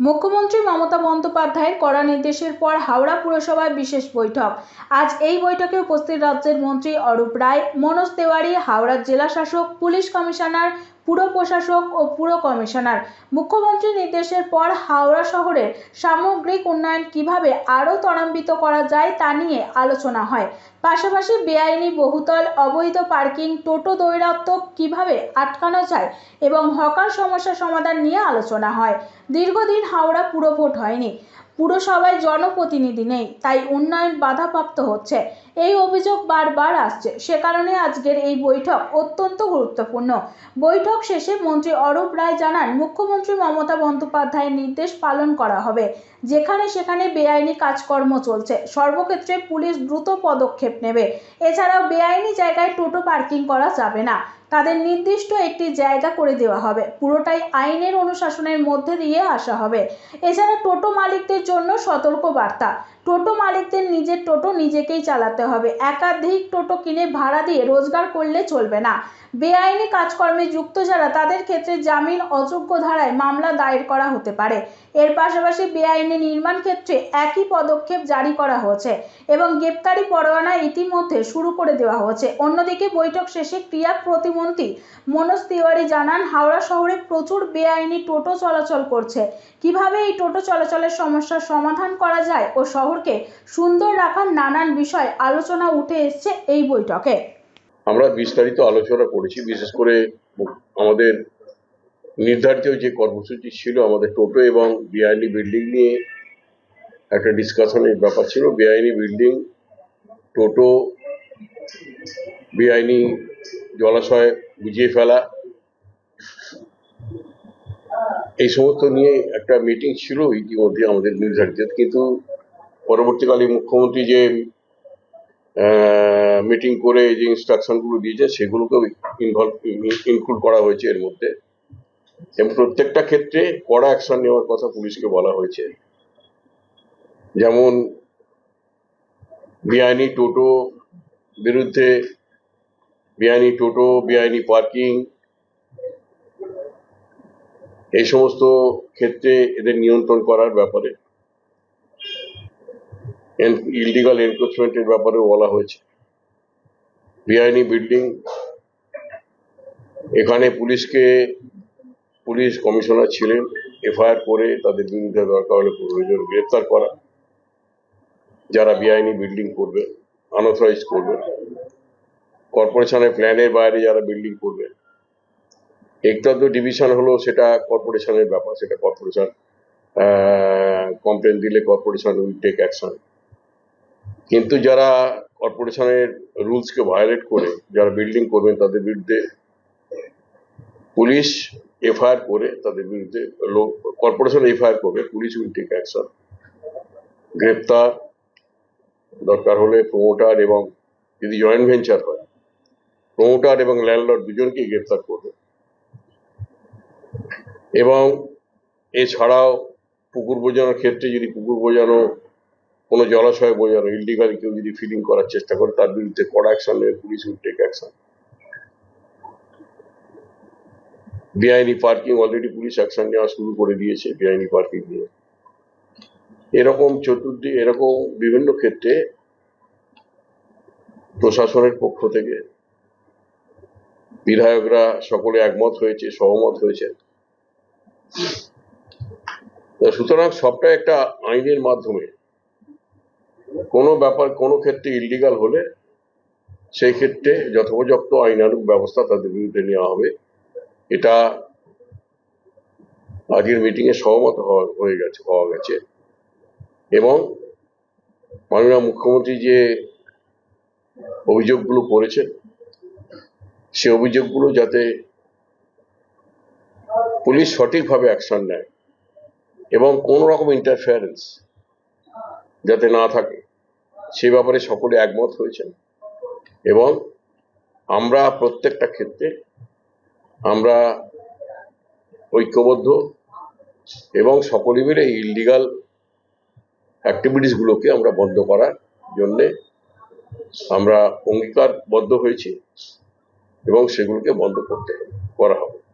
মুখ্যমন্ত্রী মমতা বন্দ্যোপাধ্যায়ের কড়া নির্দেশের পর হাওড়া পুরসভায় বিশেষ বৈঠক। আজ এই বৈঠকে উপস্থিত রাজ্যের মন্ত্রী অরূপ রায়, মনোজ তেওয়ারি, হাওড়ার জেলাশাসক পুলিশ কমিশনার পুর প্রশাসক ও পুর কমিশনার। মুখ্যমন্ত্রীর নির্দেশের পর হাওড়া শহরের সামগ্রিক উন্নয়ন কীভাবে আরও ত্বরান্বিত করা যায় তা নিয়ে আলোচনা হয়। পাশাপাশি বেআইনি বহুতল, অবৈধ পার্কিং, টোটো দৈরাত্ম কীভাবে আটকানো যায় এবং হকার সমস্যা সমাধান নিয়ে আলোচনা হয়। দীর্ঘদিন হাওড়া পুরভোট হয়নি। পুরসভায় জনপ্রতিনিধি নেই, তাই উন্নয়ন বাধাপ্রাপ্ত হচ্ছে। এই অভিযোগ বারবার আসছে। সে কারণে আজকের এই বৈঠক অত্যন্ত গুরুত্বপূর্ণ। বৈঠক শেষে মন্ত্রী অরূপ রায় জানান, মুখ্যমন্ত্রী মমতা বন্দ্যোপাধ্যায়ের নির্দেশ পালন করা হবে। যেখানে সেখানে বেআইনি কাজকর্ম চলছে। সর্বক্ষেত্রে পুলিশ দ্রুত পদক্ষেপ নেবে। এছাড়াও বেআইনি জায়গায় টোটো পার্কিং করা যাবে না। তাদের নির্দিষ্ট একটি জায়গা করে দেওয়া হবে। পুরোটাই আইনের অনুশাসনের মধ্যে দিয়ে আসা হবে। এছাড়া টোটো মালিকদের জন্য সতর্ক বার্তা টোটো মালিকদের নিজের টোটো নিজেকেই চালাতে হবে। একাধিক টোটো কিনে ভাড়া দিয়ে রোজগার করলে চলবে না। বেআইনি কাজকর্মে যুক্ত যারা, তাদের ক্ষেত্রে জামিন অযোগ্য ধারায় মামলা দায়ের করা হতে পারে। এর পাশাপাশি বেআইনি নির্মাণ ক্ষেত্রে একই পদক্ষেপ জারি করা হয়েছে এবং গ্রেপ্তারি পরোয়ানা ইতিমধ্যে শুরু করে দেওয়া হয়েছে। অন্যদিকে বৈঠক শেষে ক্রিয়া প্রতিমন্ত্রী মনোজ তিওয়ারি জানান, হাওড়া শহরে প্রচুর বেআইনি টোটো চলাচল করছে। কীভাবে এই টোটো চলাচলের সমস্যার সমাধান করা যায় ও শহরকে সুন্দর রাখার নানান বিষয় আলোচনা উঠে এসছে এই বৈঠকে। আমরা বিস্তারিত আলোচনা করেছি, বিশেষ করে আমাদের নির্ধারিত যে কর্মসূচি ছিল আমাদের টোটো এবং বেআইনি বিল্ডিং নিয়ে একটা ডিসকাশনের ব্যাপার ছিল। বেআইনি বিল্ডিং, টোটো, বেআইনি জলাশয় বুঝিয়ে ফেলা, এই সমস্ত নিয়ে একটা মিটিং ছিল ইতিমধ্যে আমাদের নির্ধারিত। কিন্তু পরবর্তীকালে মুখ্যমন্ত্রী যে মিটিং করে যে ইনস্ট্রাকশনগুলো দিয়েছে, সেগুলোকেও ইনভলভ ইনক্লুড করা হয়েছে এর মধ্যে। এবং প্রত্যেকটা ক্ষেত্রে কড়া অ্যাকশন নেওয়ার কথা পুলিশকে বলা হয়েছে। যেমন বেআইনি টোটো বিরুদ্ধে বেআইনি টোটো, বেআইনি পার্কিং এই সমস্ত ক্ষেত্রে এদের নিয়ন্ত্রণ করার ব্যাপারে। ইললিগাল এনক্রোচমেন্টের ব্যাপারেও বলা হয়েছে। বেআইনি বিল্ডিং এখানে পুলিশকে, পুলিশ কমিশনার ছিলেন, এফআইআর করে তাদের বিরুদ্ধে দরকার হলে প্রয়োজন গ্রেপ্তার করা। যারা বেআইনি বিল্ডিং করবে আনঅথরাইজ করবে। কর্পোরেশনের প্ল্যানের বাইরে যারা বিল্ডিং করবে। একটা তো ডিভিশন হলো সেটা কর্পোরেশনের ব্যাপার, সেটা কর্পোরেশন কমপ্লেন দিলে কর্পোরেশন উইল টেক অ্যাকশন কিন্তু যারা কর্পোরেশনের রুলসকে ভায়োলেট করে, যারা বিল্ডিং করবেন, তাদের বিরুদ্ধে পুলিশ এফআইআর করে, তাদের বিরুদ্ধে কর্পোরেশন এফআইআর করবে, পুলিশ উইল টেক অ্যাকশন। গ্রেপ্তার দরকার হলে প্রমোটার এবং যদি জয়েন্ট ভেঞ্চার হয়, প্রমোটার এবং ল্যান্ডলর্ড দুজনকেই গ্রেপ্তার করবে। এবং এছাড়াও পুকুর বোঝানোর ক্ষেত্রে যদি পুকুর বোঝানো কোনো জলাশয় বোঝানো ইলিগালি কেউ যদি ফিলিং করার চেষ্টা করে, তার বিরুদ্ধে কড়া অ্যাকশন নেবে? পুলিশ উইল টেক অ্যাকশন বেআইনি পার্কিং অলরেডি পুলিশ অ্যাকশন নেওয়া শুরু করে দিয়েছে, বেআইনি পার্কিং নিয়ে। এরকম চতুর্দিক এরকম বিভিন্ন ক্ষেত্রে প্রশাসনের পক্ষ থেকে বিধায়করা সকলে একমত হয়েছে, সহমত হয়েছে। সুতরাং সবটা একটা আইনের মাধ্যমে। কোনো ব্যাপার, কোনো ক্ষেত্রে ইলিগাল হলে সেই ক্ষেত্রে যথোপযুক্ত আইনানুগ ব্যবস্থা তাদের বিরুদ্ধে নেওয়া হবে। এটা আজকের মিটিংয়ে সহমত হয়ে গেছে, হওয়া গেছে। এবং মাননীয় মুখ্যমন্ত্রী যে অভিযোগগুলো করেছেন, সে অভিযোগগুলো যাতে পুলিশ সঠিকভাবে অ্যাকশন নেয় এবং কোন রকম ইন্টারফেয়ারেন্স যাতে না থাকে। সে ব্যাপারে সকলে একমত হয়েছেন। এবং আমরা প্রত্যেকটা ক্ষেত্রে আমরা ঐক্যবদ্ধ এবং সকলে মিলে ইলিগাল অ্যাক্টিভিটিসগুলোকে আমরা বন্ধ করার জন্যে আমরা অঙ্গীকারবদ্ধ হয়েছি এবং সেগুলোকে বন্ধ করতে করা হবে।